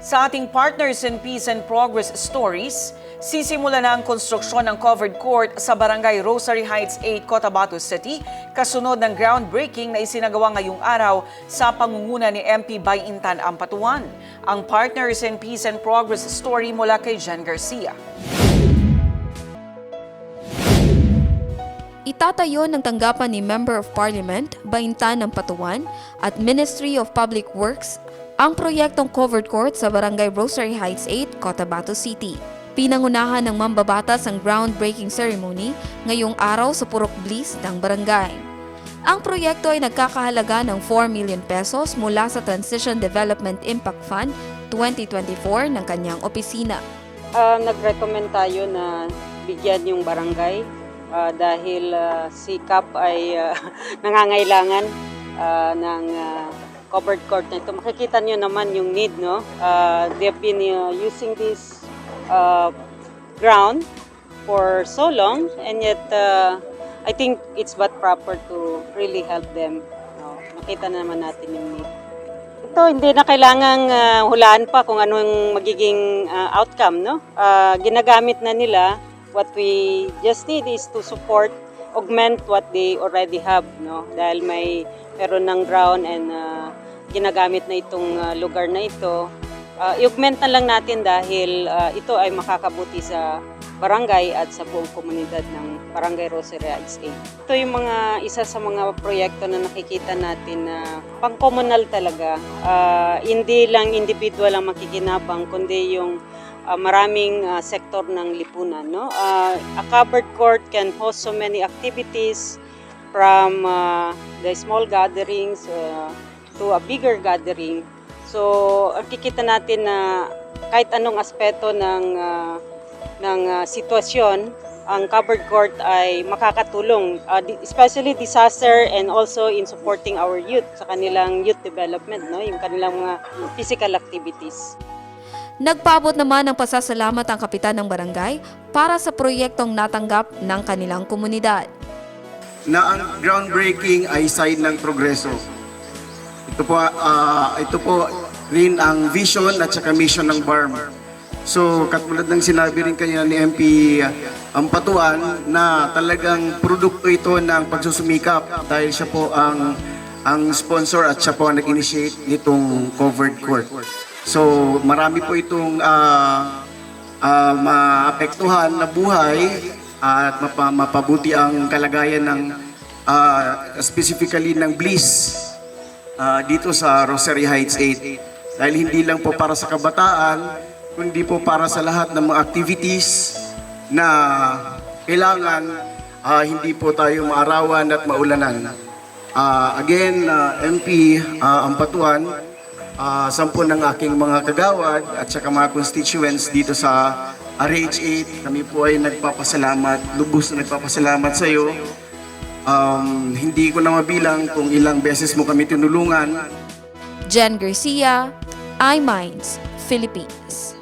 Sa ating Partners in Peace and Progress Stories, sisimula na ang konstruksyon ng covered court sa Barangay Rosary Heights 8, Cotabato City, kasunod ng groundbreaking na isinagawa ngayong araw sa pangunguna ni MP Bayintan Ampatuan. Ang Partners in Peace and Progress Story mula kay Jen Garcia. Itatayo ng tanggapan ni Member of Parliament, Baintan ng Patuan, at Ministry of Public Works ang proyektong covered court sa Barangay Rosary Heights 8, Cotabato City. Pinangunahan ng mambabatas ang groundbreaking ceremony ngayong araw sa Purok Bliss ng barangay. Ang proyekto ay nagkakahalaga ng 4 million pesos mula sa Transition Development Impact Fund 2024 ng kanyang opisina. Ah, nag-recommend tayo na bigyan yung barangay ah, dahil ah, si CAP ay ah, nangangailangan ah, ng ah, covered court na ito. Makikita niyo naman yung need, no? Ah, they've been ah, using this ah, ground for so long and yet ah, I think it's but proper to really help them. No? Makita na naman natin yung need. Ito, hindi na kailangang ah, hulaan pa kung anong magiging ah, outcome, no? Ah, ginagamit na nila. What we just need is to support, augment what they already have, no? Dahil may meron ng ground and ah, ginagamit na itong ah, lugar na ito. Ah, i-augment na lang natin dahil ah, ito ay makakabuti sa barangay at sa buong komunidad ng Barangay Rosaria 8. Ito yung mga isa sa mga proyekto na nakikita natin na pang-communal talaga. Ah, hindi lang individual ang makikinabang, kundi yung ah, maraming ah, sektor ng lipunan. No? Ah, a covered court can host so many activities from ah, the small gatherings ah, to a bigger gathering. So, ang kikita natin na kahit anong aspeto ng ah, ng ah, sitwasyon, ang covered court ay makakatulong, di- especially disaster and also in supporting our youth sa kanilang youth development, no? yung kanilang mga physical activities. Nagpaabot naman ng pasasalamat ang kapitan ng barangay para sa proyektong natanggap ng kanilang komunidad. na ang groundbreaking ay sign ng progreso. Ito po, ah, ito po rin ang vision at saka mission ng BARM. So, katulad ng sinabi rin kanya ni MP Ampatuan na talagang produkto ito ng pagsusumikap dahil siya po ang ang sponsor at siya po ang nag-initiate nitong covered court. So, marami po itong ah, ah, maapektuhan na buhay at mapa, mapabuti ang kalagayan ng ah, specifically ng Bliss ah, dito sa Rosary Heights 8 dahil hindi lang po para sa kabataan kundi po para sa lahat ng mga activities na kailangan ah, hindi po tayo maarawan at maulanan. Ah, again, ah, MP ah, Ampatuan, ah, sampu ng aking mga kagawad at saka mga constituents dito sa RH8. Kami po ay nagpapasalamat, lubos na nagpapasalamat sa iyo. Um, hindi ko na mabilang kung ilang beses mo kami tinulungan. Jen Garcia, iMinds, Philippines.